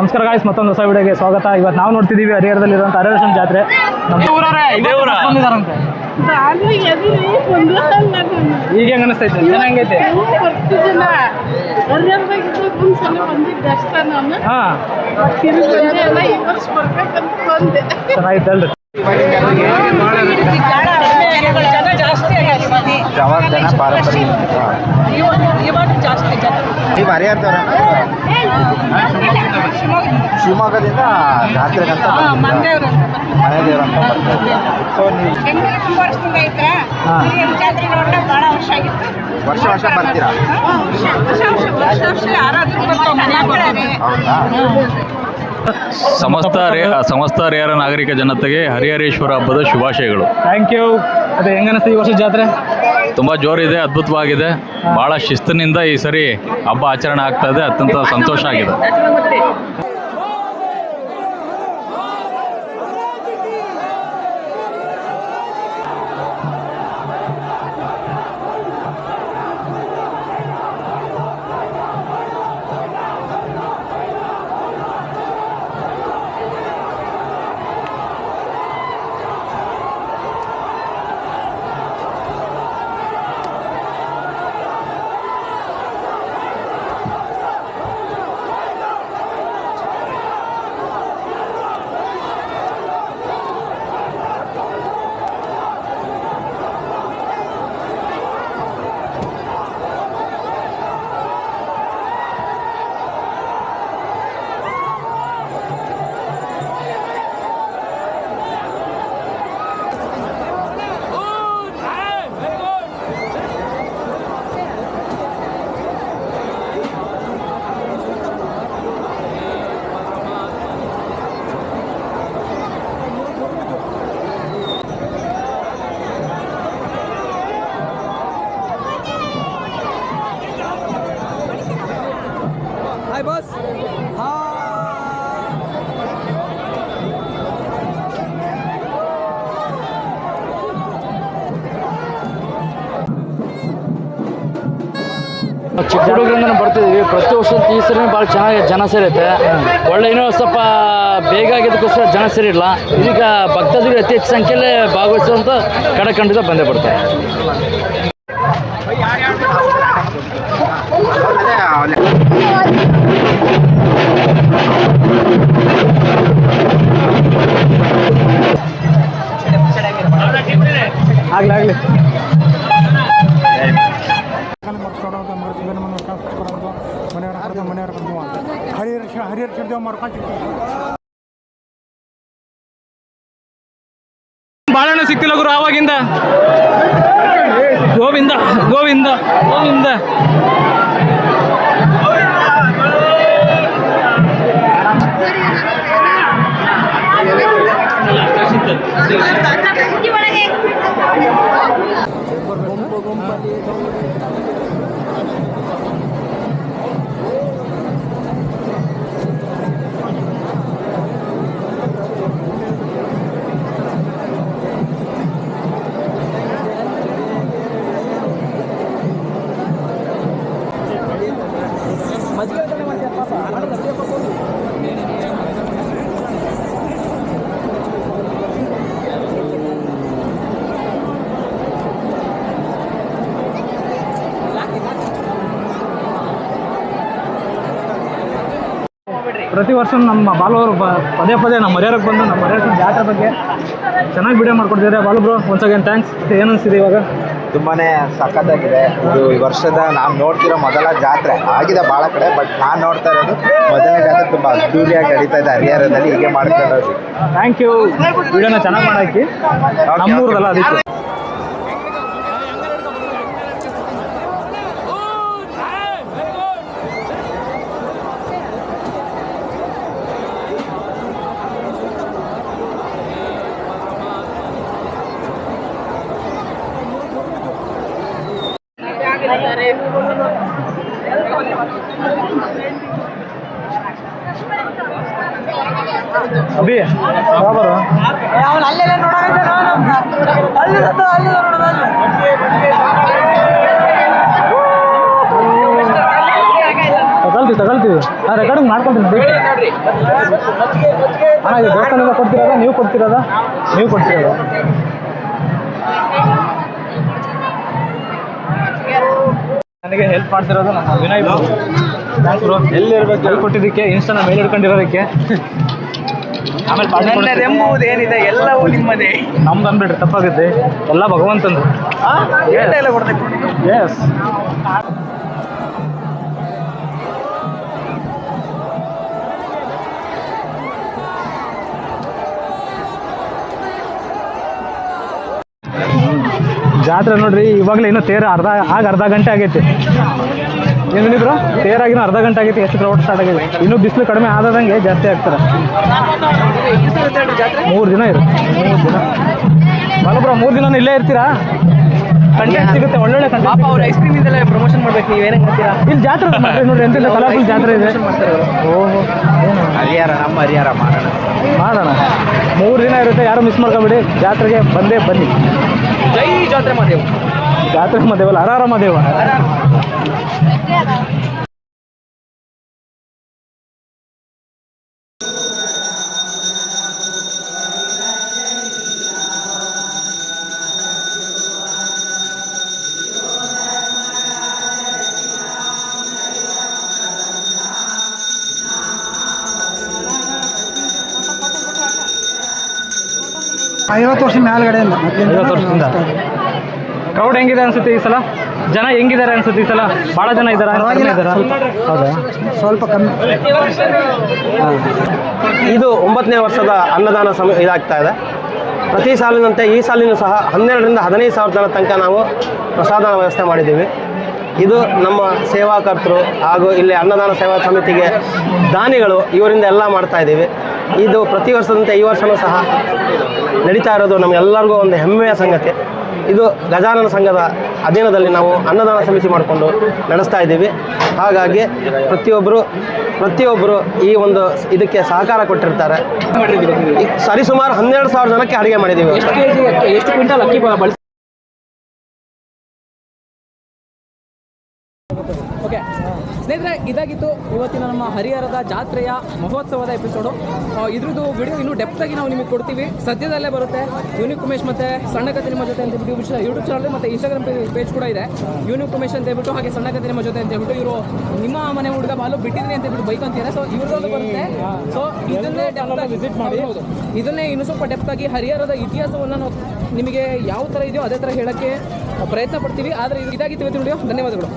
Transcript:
ನಮಸ್ಕಾರ ಗಾಯ್ಸ್ ಮತ್ತೊಂದು ಹೊಸ ವಿಡಿಯೋಗೆ ಸ್ವಾಗತ ಇವತ್ತು ನಾವು ನೋಡ್ತಿದ್ದೀವಿ ಹರಿಹರದಲ್ಲಿರುವಂಥ ಹರಿಹರಶನ್ ಜಾತ್ರೆ? ಬಂದಿದ್ದಾರಂತೆ ಈಗ ಹೆಂಗ ಅನಿಸ್ತೈತೆ ಚೆನ್ನಾಗೈತೆ ಬರ್ತಿದ್ದಿಲ್ಲ ಹರಿಹರದಾಗಿದ್ದು ಪಾರಂಪರಿಕ ಬಂದಿದ್ದೆ ಪಾರಂಪರ್ಯ ನೀವು ಹರಿಹರದವ್ರ ಶಿವಮೊಗ್ಗದಿಂದ ಜಾತ್ರೆಗಂತ ಅಂತ ಬರ್ತಾರೆ? ಸೊ ನೀವು ವರ್ಷ ವರ್ಷ ಬರ್ತೀರಾ? ಹೌದಾ? ಸಮಸ್ತ ರೇ ಸಮಸ್ತ ರೇರ ನಾಗರಿಕ ಜನತೆಗೆ ಹರಿಹರೇಶ್ವರ ಹಬ್ಬದ ಶುಭಾಶಯಗಳು. ಥ್ಯಾಂಕ್ ಯು ಅದೇ ಹೆಂಗನಿಸ್ತು ಈ ವರ್ಷ ಜಾತ್ರೆ? ತುಂಬ ಜೋರಿದೆ ಅದ್ಭುತವಾಗಿದೆ. ಬಹಳ ಶಿಸ್ತಿನಿಂದ ಈ ಸರಿ ಹಬ್ಬ ಆಚರಣೆ ಆಗ್ತಾ ಇದೆ. ಅತ್ಯಂತ ಸಂತೋಷ ಆಗಿದೆ. ಚಿಕ್ಕ ಹುಡುಗರಿಂದ ಬರ್ತಿದ್ವಿ ಪ್ರತಿ ವರ್ಷ ಈ ಸರಿ ಭಾಳ ಚೆನ್ನಾಗಿ ಜನ ಸೇರುತ್ತೆ. ಒಳ್ಳೆ ಇನ್ನೂ ಸ್ವಲ್ಪ ಬೇಗ ಆಗಿದ್ದಕ್ಕೋಸ್ಕರ ಜನ ಸೇರಿಲ್ಲ. ಈಗ ಭಕ್ತಾದಿಗಳು ಅತಿ ಹೆಚ್ಚು ಸಂಖ್ಯೆಯಲ್ಲಿ ಭಾಗವಹಿಸುವಂಥ ಕಡೆ ಖಂಡಿತ ಬಂದೇ ಬರ್ತಾರೆ ಮನೆಯನ್ನು ಮಾಡ್ಕೊಡೋದು ಮನೆಯವ್ರ ಕರೆದು ಮನೆಯವ್ರ ಬಂದು ಹರಿಹರ ಹರಿಹರ ಶಿವದೇವ್ ಮಾಡ್ಕೊಂತಿರ್ತೀವಿ ಬಾಳೆಹಣ್ಣು ಸಿಕ್ತಿಲ್ಲ ಗುರು ಆವಾಗಿಂದ. ಗೋವಿಂದ ಗೋವಿಂದ ಗೋವಿಂದ. ಪ್ರತಿ ವರ್ಷ ನಮ್ಮ ಬಾಲವರು ಪದೇ ಪದೇ ನಮ್ಮ ಮರ್ಯಾದಕ್ಕೆ ಬಂದು ನಮ್ಮ ಮರ್ಯಾದ ಜಾತ್ರೆ ಬಗ್ಗೆ ಚೆನ್ನಾಗಿ video ಮಾಡ್ಕೊಡ್ತಿದ್ದಾರೆ. Balu bro once again thanks ಏನು ಅನಿಸ್ತಿದೆ ಇವಾಗ? ತುಂಬಾ ಸಖತ್ತಾಗಿದೆ. ಇದು ಈ ವರ್ಷದ ನಾನು ನೋಡ್ತಿರೋ ಮೊದಲ ಜಾತ್ರೆ ಆಗಿದೆ ಭಾಳ ಕಡೆ ಬಟ್ ನಾನು ನೋಡ್ತಾ ಇರೋದು ಮೊದಲನೇ ಜಾತ್ರೆ ತುಂಬ ಅದ್ದೂರಿಯಾಗಿ ನಡೀತಾ ಇದೆ ಹರಿಹರದಲ್ಲಿ ಹೀಗೆ ಮಾಡ್ಕೊಂಡು ಥ್ಯಾಂಕ್ ಯು ವಿಡಿಯೋನ ಚೆನ್ನಾಗಿ ಮಾಡಾಕಿ. ನಮ್ಮೂರದಲ್ಲ ಅದಕ್ಕೆ. ಅಭಿ ಬಾಬರು. ತಗೊಳ್ ತಗೊಳ್ತೀವಿ ತಗೊಳ್ತೀವಿ. ಆ ರೆಕಾರ್ಡಿಂಗ್ ಮಾಡ್ಕೊಳ್ತೀನಿ ಅಣ್ಣ ಇದು ದೇವಸ್ಥಾನದಿಂದ ಕೊಡ್ತಿರೋದ? ನೀವು ಕೊಡ್ತಿರೋದ? ನೀವು ಕೊಡ್ತಿರೋದ. ನನಗೆ ಹೆಲ್ಪ್ ಮಾಡ್ತಿರೋದು ನಮ್ಮ ವಿನಯ್ ಎಲ್ಲಿರ್ಬೇಕು? ಎಲ್ಲಿ ಕೊಟ್ಟಿದ್ದಕ್ಕೆ ಇನ್ಸ್ಟಾನ ಮೇಲೆ ಹಿಡ್ಕೊಂಡಿರೋದಕ್ಕೆ. ಆಮೇಲೆ ಪಾರ್ಟಿ ಎಂಬುದು ಏನಿದೆ ಎಲ್ಲವೂ ನಿಮ್ಮದೇ. ನಮ್ದು ಅಂದ್ಬಿಟ್ರೆ ತಪ್ಪಾಗುತ್ತೆ. ಎಲ್ಲ ಭಗವಂತಂದು. ಎಲ್ಲ ಕೊಡ್ಬೇಕು ಎಸ್ ಜಾತ್ರೆ ನೋಡ್ರಿ ಇವಾಗಲೇ ಇನ್ನೂ ತೇರು ಅರ್ಧ ಆಗ ಅರ್ಧ ಗಂಟೆ ಆಗೈತಿ. ಏನು ಬ್ರೋ ಆಗಿನ ಅರ್ಧ ಗಂಟೆ ಆಗೈತಿ ಎಷ್ಟು ಕ್ರೌಡ್ ಸ್ಟಾರ್ಟ್ ಆಗಿದೆ? ಇನ್ನು ಬಿಸಿಲು ಕಡಿಮೆ ಆದಂಗೆ ಜಾಸ್ತಿ ಆಗ್ತಾರೆ ಮೂರು ದಿನ ಇರುತ್ತೆ. ಮೂರು ದಿನ ಬಲಬ್ರ ಮೂರು ದಿನ ಇಲ್ಲೇ ಇರ್ತೀರಾ? ಕಂಟೆಂಟ್ ಸಿಗುತ್ತೆ ಒಳ್ಳೊಳ್ಳೆ ಕಂಟೆಂಟ್ ಅವ್ರು ಐಸ್ ಕ್ರೀಮ್ ಇಂದಲೇ ಪ್ರಮೋಷನ್ ಮಾಡ್ಬೇಕು ನೀವೇನೇ ಹೇಳ್ತೀರಾ ಇಲ್ಲಿ ಜಾತ್ರೆ ಮಾಡ್ತಾರೆ ನೋಡ್ರಿ ಎಂತಿಲ್ಲ ಕಲರ್ಫುಲ್ ಜಾತ್ರೆ ಇದೆ. ಓಹೋ ನಮ್ಮ ಮಾಡೋಣ. ಮೂರು ದಿನ ಇರುತ್ತೆ ಯಾರು ಮಿಸ್ ಮಾಡ್ಕೊಬೇಡಿ ಜಾತ್ರೆಗೆ ಬಂದೇ ಬನ್ನಿ. ಜೈ ಜಾತ್ರೆ ಮಾದೇವ ಜಾತ್ರೆ ಮಾದೇವಲ್ಲ ಅರಾರ ಮದೇವ ಐವತ್ತು ವರ್ಷ ಮೇಲ್ಗಡೆಯಿಂದ ಐವತ್ತು ವರ್ಷದಿಂದ. ಕ್ರೌಡ್ ಹೆಂಗಿದೆ ಅನ್ಸುತ್ತೆ ಈ ಸಲ? ಜನ ಹೆಂಗಿದ್ದಾರೆ ಅನ್ಸುತ್ತೆ ಈ ಸಲ? ಭಾಳ ಜನ ಇದ್ದಾರೆ? ಹೌದಾ? ಸ್ವಲ್ಪ ಕಮ್ಮಿ. ಇದು ಒಂಬತ್ತನೇ ವರ್ಷದ ಅನ್ನದಾನ ಸಮ ಇದಾಗ್ತಾ ಇದೆ. ಪ್ರತಿ ಸಾಲಿನಂತೆ ಈ ಸಾಲಿನೂ ಸಹ ಹನ್ನೆರಡರಿಂದ ಹದಿನೈದು ಸಾವಿರ ಜನ ತನಕ ನಾವು ಪ್ರಸಾದನ ವ್ಯವಸ್ಥೆ ಮಾಡಿದ್ದೀವಿ. ಇದು ನಮ್ಮ ಸೇವಾಕರ್ತರು ಹಾಗೂ ಇಲ್ಲಿ ಅನ್ನದಾನ ಸೇವಾ ಸಮಿತಿಗೆ ದಾನಿಗಳು ಇವರಿಂದ ಎಲ್ಲ ಮಾಡ್ತಾ ಇದ್ದೀವಿ. ಇದು ಪ್ರತಿ ವರ್ಷದಂತೆ ಈ ವರ್ಷವೂ ಸಹ ನಡೀತಾ ಇರೋದು ನಮಗೆಲ್ಲರಿಗೂ ಒಂದು ಹೆಮ್ಮೆಯ ಸಂಗತಿ. ಇದು ಗಜಾನನ ಸಂಘದ ಅಧೀನದಲ್ಲಿ ನಾವು ಅನ್ನದಾನ ಸಮಿತಿ ಮಾಡಿಕೊಂಡು ನಡೆಸ್ತಾ ಇದ್ದೀವಿ. ಹಾಗಾಗಿ ಪ್ರತಿಯೊಬ್ಬರು ಪ್ರತಿಯೊಬ್ಬರು ಈ ಒಂದು ಇದಕ್ಕೆ ಸಹಕಾರ ಕೊಟ್ಟಿರ್ತಾರೆ. ಸರಿ ಸರಿಸುಮಾರು ಹನ್ನೆರಡು ಸಾವಿರ ಜನಕ್ಕೆ ಅಡುಗೆ ಮಾಡಿದ್ದೀವಿ ಸ್ನೇಹಿತರೆ ಇದಾಗಿತ್ತು ಇವತ್ತಿನ ನಮ್ಮ ಹರಿಹರದ ಜಾತ್ರೆಯ ಮಹೋತ್ಸವದ ಎಪಿಸೋಡು ಇದ್ರದ್ದು ವಿಡಿಯೋ ಇನ್ನೂ ಡೆಪ್ತಾಗಿ ನಾವು ನಿಮಗೆ ಕೊಡ್ತೀವಿ. ಸದ್ಯದಲ್ಲೇ ಬರುತ್ತೆ. ಯೂನಿಕ್ ಉಮೇಶ್ ಮತ್ತು ಸಣ್ಣ ಕತೆ ನಿಮ್ಮ ಜೊತೆ ಅಂತ ಹೇಳ್ಬಿಟ್ಟು ಯೂಟ್ಯೂಬ್ ಚಾನಲ್ ಮತ್ತು ಇನ್ಸ್ಟಾಗ್ರಾಮ್ ಪೇಜ್ ಕೂಡ ಇದೆ. ಯೂನಿಕ್ ಉಮೇಶ್ ಅಂತ ಹೇಳ್ಬಿಟ್ಟು ಹಾಗೆ ಸಣ್ಣ ಕತೆ ನಿಮ್ಮ ಜೊತೆ ಅಂತ ಹೇಳ್ಬಿಟ್ಟು ಇವರು ನಿಮ್ಮ ಮನೆ ಹುಡುಗ ಬಾಲು ಬಿಟ್ಟಿದ್ದೀನಿ ಅಂತ ಹೇಳ್ಬಿಟ್ಟು ಬೈಕ್ ಅಂತಾರೆ ಸೊ ಇವ್ರದ್ದು ಬರುತ್ತೆ. ಸೊ ಇದನ್ನೇ ವಿಸಿಟ್ ಮಾಡಿ. ಇದನ್ನೇ ಇನ್ನೂ ಸ್ವಲ್ಪ ಡೆಪ್ತಾಗಿ ಆಗಿ ಹರಿಹರದ ಇತಿಹಾಸವನ್ನು ನಾವು ನಿಮಗೆ ಯಾವ ಥರ ಇದೆಯೋ ಅದೇ ಥರ ಹೇಳೋಕ್ಕೆ ಪ್ರಯತ್ನ ಪಡ್ತೀವಿ. ಆದರೆ ಇದು ಇದಾಗಿತ್ತು ಇವತ್ತಿನ ವಿಡಿಯೋ ಧನ್ಯವಾದಗಳು.